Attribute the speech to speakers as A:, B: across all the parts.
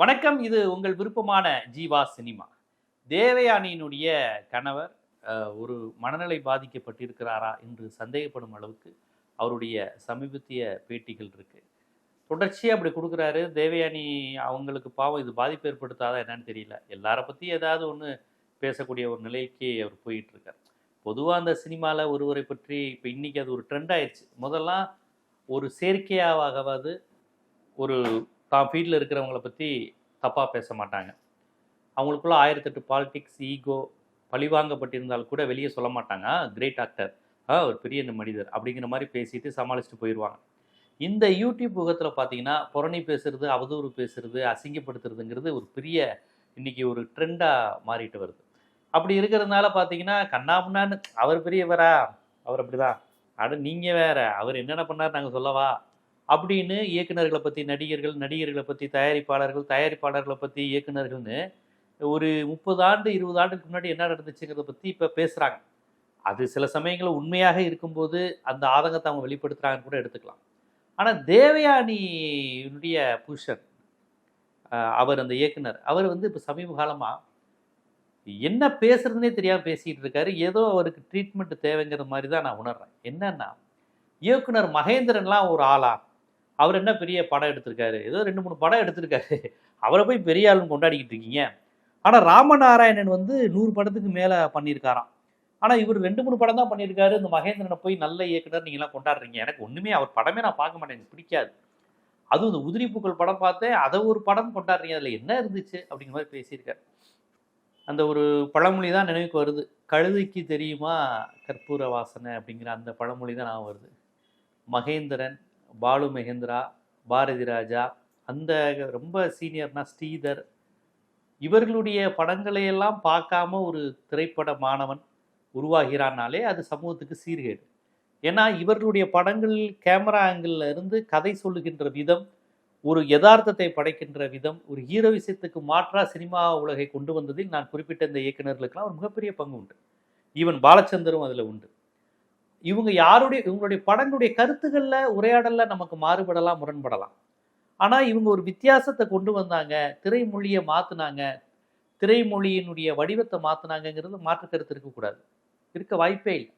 A: வணக்கம். இது உங்கள் விருப்பமான ஜீவா சினிமா. தேவயானியினுடைய கணவர் ஒரு மனநிலை பாதிக்கப்பட்டிருக்கிறாரா என்று சந்தேகப்படும் அளவுக்கு அவருடைய சமீபத்திய பேட்டிகள் இருக்கு. தொடர்ச்சியாக அப்படி கொடுக்குறாரு. தேவயானி அவங்களுக்கு பாவம் இது பாதிப்பு ஏற்படுத்தாதா என்னன்னு தெரியல. எல்லாரை பற்றி ஏதாவது ஒன்று பேசக்கூடிய ஒரு நிலைக்கு அவர் போயிட்டுருக்கார். பொதுவாக அந்த சினிமாவில் ஒருவரை பற்றி இப்போ இன்னைக்கு அது ஒரு ட்ரெண்ட் ஆயிடுச்சு முதல்லாம் ஒரு செயற்கையாகவாவது ஒரு தான் ஃபீல்டில் இருக்கிறவங்கள பற்றி தப்பாக பேச மாட்டாங்க. அவங்களுக்குள்ள ஆயிரத்தெட்டு பாலிடிக்ஸ் ஈகோ பழிவாங்கப்பட்டிருந்தால் கூட வெளியே சொல்ல மாட்டாங்க. கிரேட் ஆக்டர் ஆ ஒரு பெரிய மனிதர். அப்படிங்கிற மாதிரி பேசிட்டு சமாளிச்சுட்டு போயிடுவாங்க இந்த யூடியூப் முகத்தில் பார்த்தீங்கன்னா புறணி பேசுறது அவதூறு பேசுறது அசிங்கப்படுத்துறதுங்கிறது ஒரு பெரிய இன்னைக்கு ஒரு ட்ரெண்டாக மாறிட்டு வருது. அப்படி இருக்கிறதுனால பார்த்தீங்கன்னா கண்ணாமுன்னான்னு அவர் பெரியவரா? அவர் அப்படிதான். அட நீங்கள் வேற. அவர் என்னென்ன பண்ணார் நாங்கள் சொல்லவா? அப்படின்னு இயக்குனர்களை பற்றி நடிகர்கள் நடிகர்களை பற்றி தயாரிப்பாளர்கள் தயாரிப்பாளர்களை பற்றி இயக்குனர்கள்னு ஒரு முப்பது ஆண்டு இருபது ஆண்டுக்கு முன்னாடி என்ன நடந்துச்சுங்கிறத பற்றி இப்போ பேசுகிறாங்க அது சில சமயங்களில் உண்மையாக இருக்கும்போது அந்த ஆதங்கத்தை அவங்க வெளிப்படுத்துகிறாங்கன்னு கூட எடுத்துக்கலாம். ஆனால் தேவயானியினுடைய புருஷன் அவர் அந்த இயக்குனர் அவர் வந்து இப்போ சமீப காலமாக என்ன பேசுறதுனே தெரியாமல் பேசிகிட்டு இருக்காரு. ஏதோ அவருக்கு ட்ரீட்மெண்ட் தேவைங்கிற மாதிரி தான் நான் உணர்றேன். என்னன்னா இயக்குனர் மகேந்திரன்லாம் ஒரு ஆளா? அவர் என்ன பெரிய படம் எடுத்திருக்காரு? ஏதோ ரெண்டு மூணு படம் எடுத்திருக்காரு. அவரை போய் பெரிய ஆளுன்னு கொண்டாடிக்கிட்டு இருக்கீங்க. ஆனால் ராமநாராயணன் வந்து நூறு படத்துக்கு மேலே பண்ணியிருக்காராம். ஆனால் இவர் ரெண்டு மூணு படம் தான் பண்ணியிருக்காரு. இந்த மகேந்திரனை போய் நல்ல இயக்குனர் நீங்களாம் கொண்டாடுறீங்க. எனக்கு ஒன்றுமே அவர் படமே நான் பார்க்க மாட்டேன். எனக்கு பிடிக்காது. அதுவும் இந்த உதிரி பூக்கள் படம் பார்த்தேன். அதை ஒரு படம் கொண்டாடுறீங்க. அதில் என்ன இருந்துச்சு? அப்படிங்கிற மாதிரி பேசியிருக்காரு. அந்த ஒரு பழமொழி தான் நினைவுக்கு வருது. கழுதைக்கு தெரியுமா கற்பூர வாசனை அப்படிங்கிற அந்த பழமொழி தான் நான் வருது. மகேந்திரன் பாலு மகேந்திரா பாரதி ராஜா அந்த ரொம்ப சீனியர்னா ஸ்ரீதர். இவர்களுடைய படங்களையெல்லாம் பார்க்காம ஒரு திரைப்பட மாணவன் உருவாகிறான்னாலே அது சமூகத்துக்கு சீர்கேடு. ஏன்னா இவர்களுடைய படங்கள் கேமரா ஆங்கிளில் இருந்து கதை சொல்லுகின்ற விதம் ஒரு யதார்த்தத்தை படைக்கின்ற விதம் ஒரு ஹீரோவிசத்துக்கு மாற்றா சினிமா உலகை கொண்டு வந்ததில் நான் குறிப்பிட்ட இந்த இயக்குநர்களுக்கெல்லாம் ஒரு மிகப்பெரிய பங்கு உண்டு. ஈவன் பாலச்சந்தரும் அதில் உண்டு. இவங்க யாருடைய இவங்களுடைய படங்களுடைய கருத்துக்களில் உரையாடலில் நமக்கு மாறுபடலாம் முரண்படலாம். ஆனால் இவங்க ஒரு வித்தியாசத்தை கொண்டு வந்தாங்க திரைமொழியை மாற்றினாங்க திரைமொழியினுடைய வடிவத்தை மாத்துனாங்கங்கிறது மாற்று கருத்து இருக்கக்கூடாது. இருக்க வாய்ப்பே இல்லை.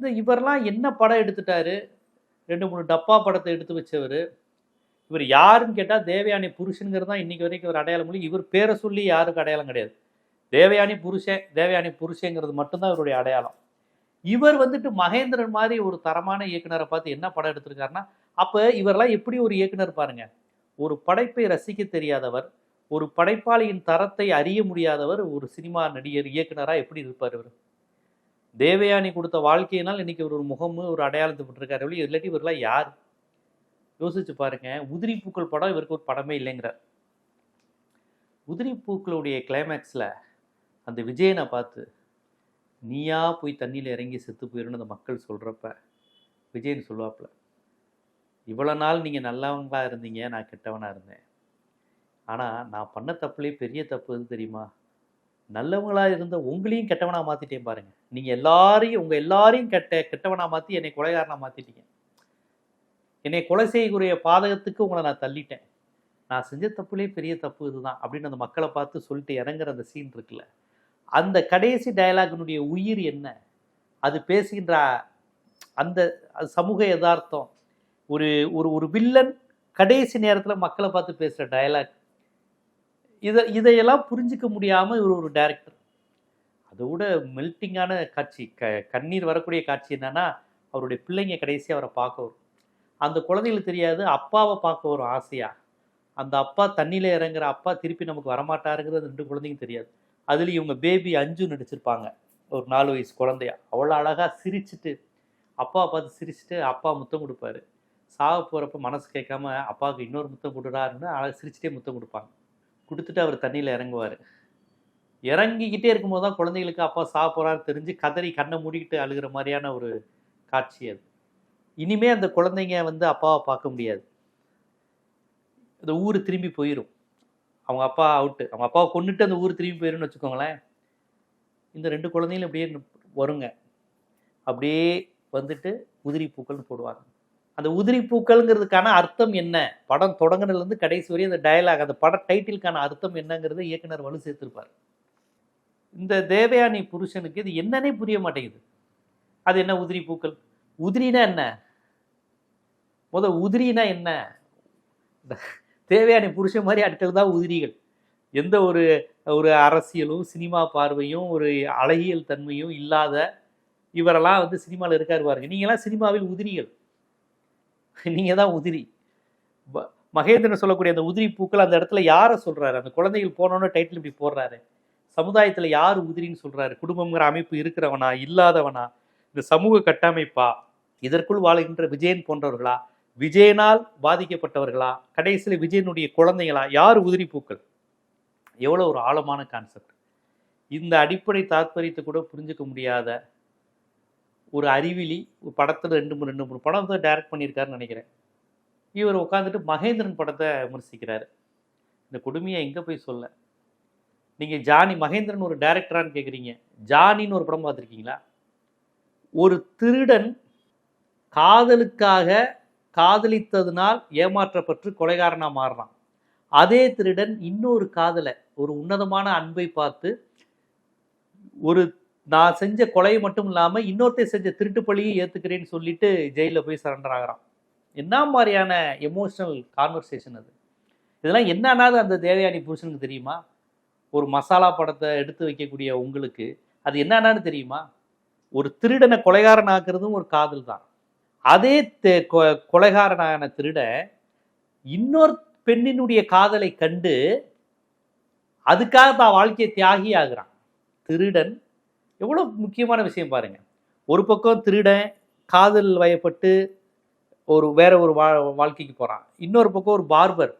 A: இந்த இவரெல்லாம் என்ன படம் எடுத்துட்டாரு? ரெண்டு மூணு டப்பா படத்தை எடுத்து வச்சவர். இவர் யாருன்னு கேட்டால் தேவயானி புருஷனுங்கிறது தான் இன்றைக்கி வரைக்கும் ஒரு அடையாளம் இல்லை இவர் பேரை சொல்லி யாருக்கு அடையாளம் கிடையாது. தேவயானி புருஷன் தேவயானி புருஷங்கிறது மட்டும்தான் இவருடைய அடையாளம். இவர் வந்துட்டு மகேந்திரன் மாதிரி ஒரு தரமான இயக்குனரை பார்த்து என்ன படம் எடுத்திருக்காருன்னா அப்போ இவரெல்லாம் எப்படி ஒரு இயக்குனர் பாருங்க. ஒரு படைப்பை ரசிக்க தெரியாதவர் ஒரு படைப்பாளியின் தரத்தை அறிய முடியாதவர் ஒரு சினிமா நடிகர் இயக்குனராக எப்படி இருப்பார் இவர்? தேவயானி கொடுத்த வாழ்க்கையினால் இன்னைக்கு ஒரு முகமு ஒரு அடையாளத்துப்பட்டிருக்காரு விட்டுருக்காரு இல்லாட்டி இவரெல்லாம் யார்? யோசிச்சு பாருங்க. உதிரி பூக்கள் படம் இவருக்கு ஒரு படமே இல்லைங்கிறார் உதிரி பூக்களுடைய கிளைமேக்ஸில் அந்த விஜயனை பார்த்து நீயா போய் தண்ணியில் இறங்கி செத்து போயிருன்னு அந்த மக்கள் சொல்கிறப்ப விஜயன் சொல்லுவாப்பில் இவ்வளோ நாள் நீங்கள் நல்லவங்களாக இருந்தீங்க நான் கெட்டவனாக இருந்தேன். ஆனால் நான் பண்ண தப்புலேயே பெரிய தப்பு எது தெரியுமா? நல்லவங்களாக இருந்த உங்களையும் கெட்டவனாக மாற்றிட்டேன் பாருங்கள் நீங்கள் எல்லாரையும் உங்கள் எல்லாரையும் கெட்ட கெட்டவனாக மாற்றி என்னை கொலைகாரனாக மாற்றிட்டீங்க என்னை கொலை செய்யக்கூடிய பாதகத்துக்கு உங்களை நான் தள்ளிட்டேன். நான் செஞ்ச தப்புலேயே பெரிய தப்பு இதுதான் அப்படின்னு அந்த மக்களை பார்த்து சொல்லிட்டு இறங்குற அந்த சீன் இருக்குல்ல. அந்த கடைசி டயலாகினுடைய உயிர் என்ன? அது பேசுகின்ற அந்த சமூக யதார்த்தம். ஒரு ஒரு ஒரு வில்லன் கடைசி நேரத்தில் மக்களை பார்த்து பேசுகிற டயலாக். இதை இதையெல்லாம் புரிஞ்சிக்க முடியாமல் இவர் ஒரு டைரக்டர். அதை விட மெல்ட்டிங்கான காட்சி க கண்ணீர் வரக்கூடிய காட்சி என்னன்னா அவருடைய பிள்ளைங்க கடைசியாக அவரை பார்க்க வரும். அந்த குழந்தைகளுக்கு தெரியாது அப்பாவை பார்க்க வரும் ஆசையாக அந்த அப்பா தண்ணியில் இறங்குற அப்பா திருப்பி நமக்கு வரமாட்டாருங்கிறது ரெண்டு குழந்தைங்க தெரியாது. அதுலேயும் இவங்க பேபி அஞ்சு நடிச்சிருப்பாங்க. ஒரு நாலு வயசு குழந்தையா. அவ்வளோ அழகாக சிரிச்சிட்டு அப்பாவை பார்த்து சிரிச்சிட்டு அப்பா முத்தம் கொடுப்பாரு. சாக போகிறப்ப மனசு கேட்காம அப்பாவுக்கு இன்னொரு முத்தம் கொடுடாருன்னு அழகாக சிரிச்சிட்டே முத்தம் கொடுப்பாங்க. கொடுத்துட்டு அவர் தண்ணியில் இறங்குவார். இறங்கிக்கிட்டே இருக்கும்போது தான் குழந்தைகளுக்கு அப்பா சாக போகிறாரு தெரிஞ்சு கதறி கண்ணை மூடிக்கிட்டு அழுகிற மாதிரியான ஒரு காட்சி அது. இனிமே அந்த குழந்தைங்க வந்து அப்பாவை பார்க்க முடியாது. இந்த ஊர் திரும்பி போயிடும் அவங்க அப்பா அவுட்டு அவங்க அப்பாவை கொண்டுட்டு அந்த ஊர் திரும்பி போயிருன்னு வச்சுக்கோங்களேன். இந்த ரெண்டு குழந்தைங்களும் அப்படியே வருங்க. அப்படியே வந்துட்டு உதிரி பூக்கள்னு போடுவாங்க. அந்த உதிரி பூக்கள்ங்கிறதுக்கான அர்த்தம் என்ன? படம் தொடங்கினதுலேருந்து கடைசி வரையும் அந்த டயலாக் அந்த பட டைட்டிலுக்கான அர்த்தம் என்னங்கிறத இயக்குனர் வலு சேர்த்துருப்பார். இந்த தேவயானி புருஷனுக்கு இது என்னன்னே புரிய மாட்டேங்குது. அது என்ன உதிரி பூக்கள்? உதிரினா என்ன? முத உதிரினா என்ன? தேவையான புருஷன் மாதிரி அடுத்தது தான் உதிரிகள். எந்த ஒரு ஒரு அரசியலும் சினிமா பார்வையும் ஒரு அழகியல் தன்மையும் இல்லாத இவரெல்லாம் வந்து சினிமாவில் இருக்காரு பாருங்க. நீங்களாம் சினிமாவில் உதிரிகள். நீங்கள் தான் உதிரி. மகேந்திரன் சொல்லக்கூடிய அந்த உதிரி பூக்கள் அந்த இடத்துல யாரை சொல்கிறாரு அந்த குழந்தைகள் போனோன்னு டைட்டில் இப்படி போடுறாரு. சமுதாயத்தில் யார் உதிரின்னு சொல்கிறாரு குடும்பங்கிற அமைப்பு இருக்கிறவனா? இல்லாதவனா? இந்த சமூக கட்டமைப்பா? இதற்குள் வாழ்கின்ற விஜயன் போன்றவர்களா? விஜயனால் பாதிக்கப்பட்டவர்களா? கடைசியில் விஜயனுடைய குழந்தைகளா? யார் உதிரி பூக்கள்? எவ்வளோ ஒரு ஆழமான கான்செப்ட் இந்த அடிப்படை தாத்பரியத்தை கூட புரிஞ்சுக்க முடியாத ஒரு அறிவிலி ஒரு படத்தில் ரெண்டு மூணு ரெண்டு மூணு படம் தான் டைரக்ட் பண்ணியிருக்காருன்னு நினைக்கிறேன். இவர் உட்காந்துட்டு மகேந்திரன் படத்தை விமர்சிக்கிறாரு. இந்த கொடுமையை எங்கே போய் சொல்ல? நீங்கள் ஜானி மகேந்திரன் ஒரு டைரக்டரான்னு கேட்குறீங்க ஜானின்னு ஒரு படம் பார்த்துருக்கீங்களா? ஒரு திருடன் காதலுக்காக காதலித்ததுனால் ஏமாற்றப்பட்டு கொலைகாரனாக மாறுறான் அதே திருடன் இன்னொரு காதலை ஒரு உன்னதமான அன்பை பார்த்து ஒரு நான் செஞ்ச கொலை மட்டும் இல்லாமல் இன்னொருத்தர் செஞ்ச திருட்டு பழியும் ஏற்றுக்கிறேன்னு சொல்லிட்டு ஜெயிலில் போய் சரண்டர் ஆகிறான். என்ன மாதிரியான எமோஷனல் கான்வர்சேஷன் அது? இதெல்லாம் என்னன்னாது அந்த தேவயானி புருஷனுக்கு தெரியுமா? ஒரு மசாலா படத்தை எடுத்து வைக்கக்கூடிய உங்களுக்கு அது என்னன்னான்னு தெரியுமா? ஒரு திருடனை கொலைகாரன் ஆக்குறதும் ஒரு காதல் தான். அதே கொ- கொலைகாரனான திருடன் இன்னொரு பெண்ணினுடைய காதலை கண்டு அதுக்காக தான் வாழ்க்கையை தியாகி ஆகிறான் திருடன் எவ்வளோ முக்கியமான விஷயம் பாருங்க. ஒரு பக்கம் திருடன் காதல் வயப்பட்டு ஒரு வேற ஒரு வா வாழ்க்கைக்கு போகிறான் இன்னொரு பக்கம் ஒரு பார்பர்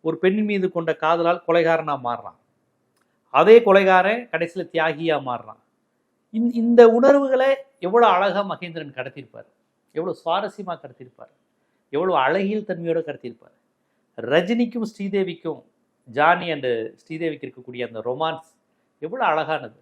A: ஒரு பெண் மீது கொண்ட காதலால் கொலைகாரனாக மாறுறான். அதே கொலைகாரன் கடைசியில் தியாகியாக மாறுறான். இந்த உணர்வுகளை எவ்வளோ அழகாக மகேந்திரன் கடத்தியிருப்பார். எவ்வளோ சுவாரஸ்யமாக கடத்தியிருப்பார் எவ்வளோ அழகியல் தன்மையோடு கடத்தியிருப்பார் ரஜினிக்கும் ஸ்ரீதேவிக்கும் ஜானி அண்டு ஸ்ரீதேவிக்கு இருக்கக்கூடிய அந்த ரொமான்ஸ் எவ்வளோ அழகானது.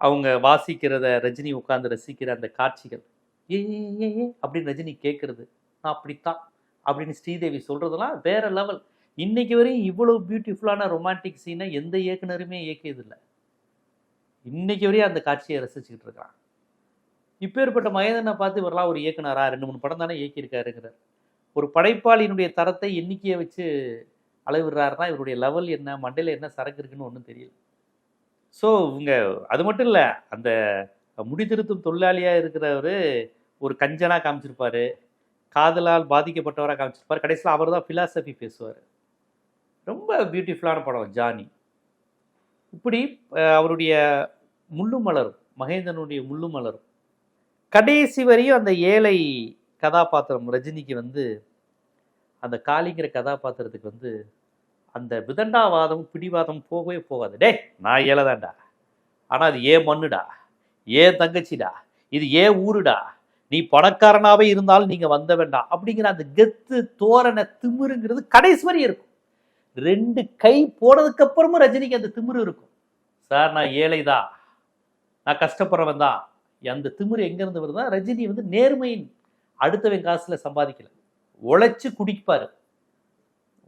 A: அவங்க வாசிக்கிறத ரஜினி உட்கார்ந்து ரசிக்கிற அந்த காட்சிகள். ஏ ஏ, அப்படின்னு ரஜினி கேட்கறது நான் அப்படித்தான் அப்படின்னு ஸ்ரீதேவி சொல்கிறதுலாம் வேற லெவல் இன்னைக்கு வரையும் இவ்வளோ பியூட்டிஃபுல்லான ரொமான்டிக் சீனை எந்த இயக்குனருமே இயக்கியதில்லை. இன்னைக்கு வரையும் அந்த காட்சியை ரசிச்சுக்கிட்டு இருக்கிறான் இப்பேற்பட்ட மகேந்திரனை பார்த்து இவரெல்லாம் ஒரு இயக்குனாரா? ரெண்டு மூணு படம் தானே இயக்கியிருக்காருங்கிறார். ஒரு படைப்பாளியினுடைய தரத்தை எண்ணிக்கையை வச்சு அளவிடுறாருன்னா இவருடைய லெவல் என்ன மண்டையில் என்ன சரக்கு இருக்குன்னு ஒன்றும் தெரியல. ஸோ இவங்க அது மட்டும் இல்லை அந்த முடிதிருத்தும் தொழிலாளியாக இருக்கிறவர் ஒரு கஞ்சனாக காமிச்சிருப்பார். காதலால் பாதிக்கப்பட்டவராக காமிச்சிருப்பார். கடைசியில் அவர் தான் ஃபிலாசபி பேசுவார். ரொம்ப பியூட்டிஃபுல்லான படம் ஜானி. இப்படி அவருடைய முள்ளு மலரும் மகேந்திரனுடைய முள்ளு மலரும் கடைசி வரையும் அந்த ஏழை கதாபாத்திரம் ரஜினிக்கு வந்து அந்த காளிங்கிற கதாபாத்திரத்துக்கு வந்து அந்த விதண்டாவாதம் பிடிவாதம் போகவே போகாது. டே நான் ஏழைதான்டா. ஆனால் அது ஏன் மண்ணுடா? ஏன் தங்கச்சிடா? இது ஏன் ஊருடா? நீ பணக்காரனாகவே இருந்தாலும் நீங்கள் வந்த வேண்டாம் அப்படிங்கிற அந்த கெத்து தோரண திமிருங்கிறது கடைசி வரை இருக்கும். ரெண்டு கை போனதுக்கு அப்புறமும் ரஜினிக்கு அந்த திமிரு இருக்கும். சார் நான் ஏழைதான் நான் கஷ்டப்படுறவன் தான் அந்த திமிரு எங்கேருந்து வருதா ரஜினி வந்து நேர்மையின் அடுத்தவன் காசுல சம்பாதிக்கல. உழைச்சி குடிப்பார்.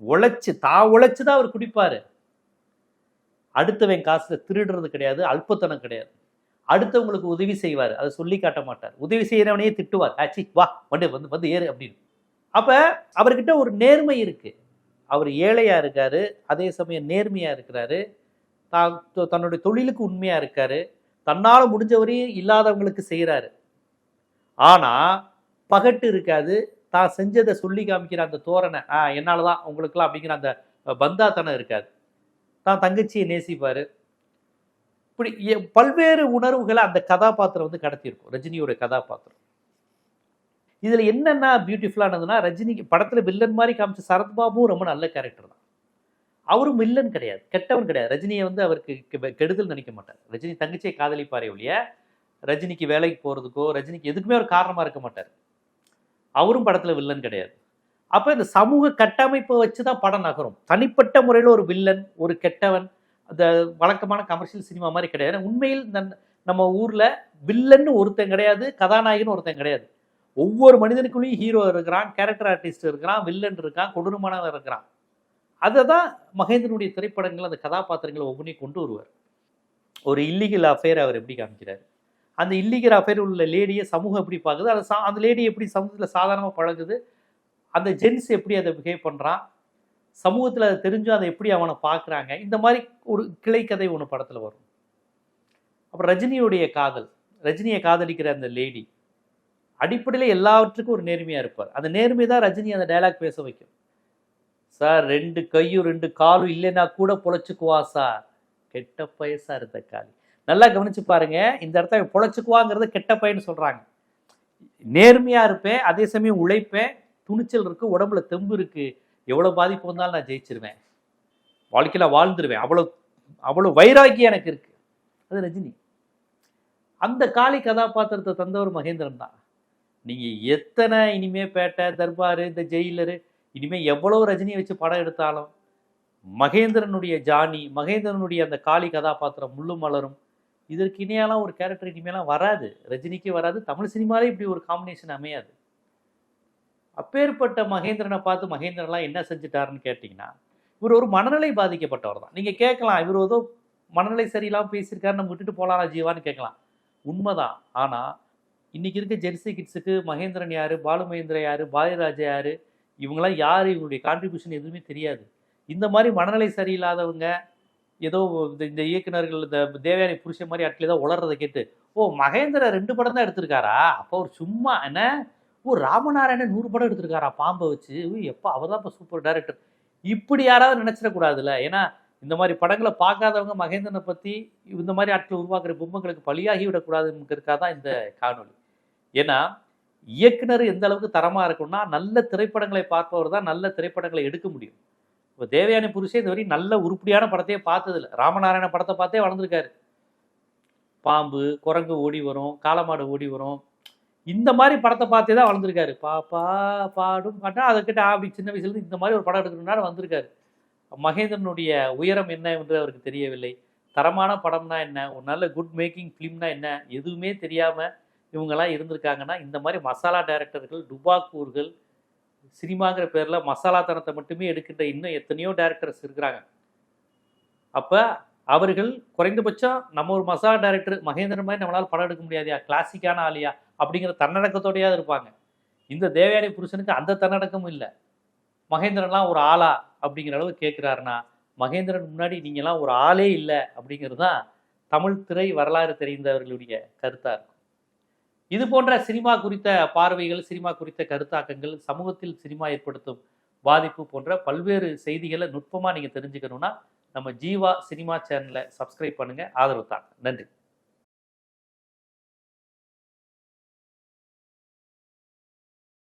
A: உழைச்சி தான் உழைச்சி தான் அவர் குடிப்பாரு. அடுத்தவன் காசுல திருடுறது கிடையாது அல்பத்தனம் கிடையாது. அடுத்தவங்களுக்கு உதவி செய்வார். அதை சொல்லி காட்ட மாட்டார். உதவி செய்கிறவனையே திட்டுவார். ஆச்சி வா வந்து வந்து வந்து ஏறு அப்படின்னு. அப்போ அவர்கிட்ட ஒரு நேர்மை இருக்கு. அவர் ஏழையாக இருக்கார் அதே சமயம் நேர்மையாக இருக்கிறாரு. தான் தன்னுடைய தொழிலுக்கு உண்மையாக இருக்காரு. தன்னால் முடிஞ்சவரையும் இல்லாதவங்களுக்கு செய்கிறாரு ஆனால் பகட்டு இருக்காது. தான் செஞ்சதை சொல்லி காமிக்கிற அந்த தோரணை ஆ என்னால் தான் உங்களுக்குலாம் அப்படிங்கிற அந்த பந்தாத்தனம் இருக்காது. தான் தங்கச்சியை நேசிப்பார். இப்படி எ- பல்வேறு உணர்வுகளை அந்த கதாபாத்திரம் வந்து கடத்தியிருக்கும். ரஜினியோட கதாபாத்திரம். இதில் என்னென்ன பியூட்டிஃபுல்லானதுன்னா ரஜினிக்கு படத்தில் வில்லன் மாதிரி காமிச்ச சரத்பாபும் ரொம்ப நல்ல கேரக்டர் தான். அவரும் வில்லன் கிடையாது. கெட்டவன் கிடையாது. ரஜினியை வந்து அவருக்கு கெ- கெடுதல் நினைக்க மாட்டார். ரஜினி தங்கச்சியை காதலிப்பாரே ஒழிய ரஜினிக்கு வேலைக்கு போகிறதுக்கோ ரஜினிக்கு எதுக்குமே ஒரு காரணமாக இருக்க மாட்டார். அவரும் படத்தில் வில்லன் கிடையாது. அப்போ இந்த சமூக கட்டமைப்பை வச்சு தான் படம் நகரும். தனிப்பட்ட முறையில் ஒரு வில்லன் ஒரு கெட்டவன் அந்த வழக்கமான கமர்ஷியல் சினிமா மாதிரி கிடையாது. உண்மையில் நம்ம ஊரில் வில்லன்னு ஒருத்தன் கிடையாது கதாநாயகன் ஒருத்தன் கிடையாது. ஒவ்வொரு மனிதனுக்குள்ளேயும் ஹீரோ இருக்கிறான் கேரக்டர் ஆர்டிஸ்ட் இருக்கிறான் வில்லன் இருக்கான் கொடூரமானவன் இருக்கிறான். அதை தான் மகேந்திரனுடைய திரைப்படங்கள் அந்த கதாபாத்திரங்களை ஒவ்வொன்றையும் கொண்டு வருவார். ஒரு இல்லீகல் அஃபேர் அவர் எப்படி காமிக்கிறார்? அந்த இல்லீகல் அஃபேர் உள்ள லேடியை சமூகம் எப்படி பார்க்குது? அதை சா அந்த லேடி எப்படி சமூகத்தில் சாதாரணமாக பழகுது? அந்த ஜென்ஸ் எப்படி அதை பிஹேவ் பண்ணுறான் சமூகத்தில் அதை தெரிஞ்சும் அதை எப்படி அவனை பார்க்குறாங்க? இந்த மாதிரி ஒரு கிளை கதை ஒன்று படத்தில் வரும். அப்புறம் ரஜினியுடைய காதல். ரஜினியை காதலிக்கிற அந்த லேடி அடிப்படையில் எல்லாவற்றுக்கும் ஒரு நேர்மையாக இருப்பார். அந்த நேர்மை தான் ரஜினி அந்த டயலாக் பேச வைக்கும். சார் ரெண்டு கையும் ரெண்டு காலும் இல்லைன்னா கூட பொழைச்சிக்குவா சார். கெட்ட பயசா இருந்த காலி நல்லா கவனிச்சு பாருங்க இந்த இடத்த பொழைச்சிக்குவாங்கிறது கெட்ட பையன்னு சொல்றாங்க. நேர்மையா இருப்பேன் அதே சமயம் உழைப்பேன் துணிச்சல் இருக்கு உடம்புல தெம்பு இருக்கு. எவ்வளவு பாதிப்பு வந்தாலும் நான் ஜெயிச்சிருவேன். வாழ்க்கையில வாழ்ந்துருவேன். அவ்வளவு அவ்வளவு வைராக்கியம் எனக்கு இருக்கு. அது ரஜினி. அந்த காளி கதாபாத்திரத்தை தந்தவர் மகேந்திரன் தான். நீங்க எத்தனை இனிமே பேட்டை தர்பாரு இந்த ஜெயிலரு இனிமேல் எவ்வளோ ரஜினியை வச்சு படம் எடுத்தாலும் மகேந்திரனுடைய ஜானி மகேந்திரனுடைய அந்த காளி கதாபாத்திரம் முள்ளும் மலரும் இதற்கு இணையெல்லாம் ஒரு கேரக்டர் இனிமேலாம் வராது. ரஜினிக்கு வராது. தமிழ் சினிமாலே இப்படி ஒரு காம்பினேஷன் அமையாது. அப்பேற்பட்ட மகேந்திரனை பார்த்து மகேந்திரன்லாம் என்ன செஞ்சுட்டாருன்னு கேட்டிங்கன்னா இவர் ஒரு மனநிலை பாதிக்கப்பட்டவர் தான். நீங்கள் கேட்கலாம் இவர் ஏதோ மனநிலை சரியில்லாமல் பேசியிருக்காரு நம்ம விட்டுட்டு போகலாம் ஜீவான்னு கேட்கலாம். உண்மைதான். ஆனால் இன்றைக்கி இருக்க ஜெர்சி கிட்ஸுக்கு மகேந்திரன் யார் பாலு மகேந்திரன் யார் பாலராஜா யாரு இவங்கெல்லாம் யார்? இவங்களுடைய கான்ட்ரிபியூஷன் எதுவுமே தெரியாது. இந்த மாதிரி மனநிலை சரியில்லாதவங்க ஏதோ இந்த இந்த இயக்குனர்கள் இந்த தேவயானி புருஷன் மாதிரி ஆட்கள் ஏதோ உளர்றதை கேட்டு ஓ மகேந்திர ரெண்டு படம் தான் எடுத்திருக்காரா? அப்போ ஒரு சும்மா என்ன? ஓ ராமநாராயணன் நூறு படம் எடுத்திருக்காரா? பாம்பை வச்சு. எப்போ அவர் தான் இப்போ சூப்பர் டைரக்டர் இப்படி யாராவது நினச்சிடக்கூடாதுல்ல. ஏன்னா இந்த மாதிரி படங்களை பார்க்காதவங்க மகேந்திரனை பற்றி இந்த மாதிரி ஆட்கள் உருவாக்குற பொம்மைகளுக்கு பலியாகி விடக்கூடாதுங்கிறதுக்காக தான் இந்த காணொளி. ஏன்னா இயக்குனர் எந்த அளவுக்கு தரமாக இருக்கும்னா நல்ல திரைப்படங்களை பார்ப்பவர் தான் நல்ல திரைப்படங்களை எடுக்க முடியும். இப்போ தேவயானி புருஷே இது வரையும் நல்ல உருப்படியான படத்தையே பார்த்ததில்ல. ராமநாராயண படத்தை பார்த்தே வளர்ந்துருக்காரு. பாம்பு குரங்கு ஓடி வரும் காலமாடு ஓடி வரும். இந்த மாதிரி படத்தை பார்த்தே தான் வளர்ந்துருக்காரு. பாப்பா பாடும் பாட்டா அதைக்கிட்ட அப்படி சின்ன வயசுலேருந்து இந்த மாதிரி ஒரு படம் எடுக்கணும்னா வந்திருக்காரு. மகேந்திரனுடைய உயரம் என்ன என்று அவருக்கு தெரியவில்லை. தரமான படம்னா என்ன? ஒரு நல்ல குட் மேக்கிங் ஃபிலிம்னா என்ன? எதுவுமே தெரியாமல் இவங்கெல்லாம் இருந்திருக்காங்கன்னா இந்த மாதிரி மசாலா டைரக்டர்கள் டுபாக்கூர்கள் சினிமாங்கிற பேரில் மசாலாத்தனத்தை மட்டுமே எடுக்கின்ற இன்னும் எத்தனையோ டேரக்டர்ஸ் இருக்கிறாங்க. அப்போ அவர்கள் குறைந்தபட்சம் நம்ம ஒரு மசாலா டைரக்டர் மகேந்திரன் மாதிரி நம்மளால் படம் எடுக்க முடியாதியா கிளாசிக்கான ஆலியா அப்படிங்கிற தன்னடக்கத்தோடையாவது இருப்பாங்க. இந்த தேவயானி புருஷனுக்கு அந்த தன்னடக்கமும் இல்லை. மகேந்திரன்லாம் ஒரு ஆளா அப்படிங்கிற அளவு கேட்குறாருன்னா மகேந்திரன் முன்னாடி நீங்களாம் ஒரு ஆளே இல்லை அப்படிங்கிறது தான் தமிழ் திரை வரலாறு தெரிந்தவர்களுடைய கருத்தாக இருக்கும். இது போன்ற சினிமா குறித்த பார்வைகள் சினிமா குறித்த கருத்தாக்கங்கள் சமூகத்தில் சினிமா ஏற்படுத்தும் பாதிப்பு போன்ற பல்வேறு செய்திகளை நுட்பமாக நீங்கள் தெரிஞ்சுக்கணும்னா நம்ம ஜீவா சினிமா சேனலை சப்ஸ்கிரைப் பண்ணுங்கள் ஆதரவு தாங்க. நன்றி.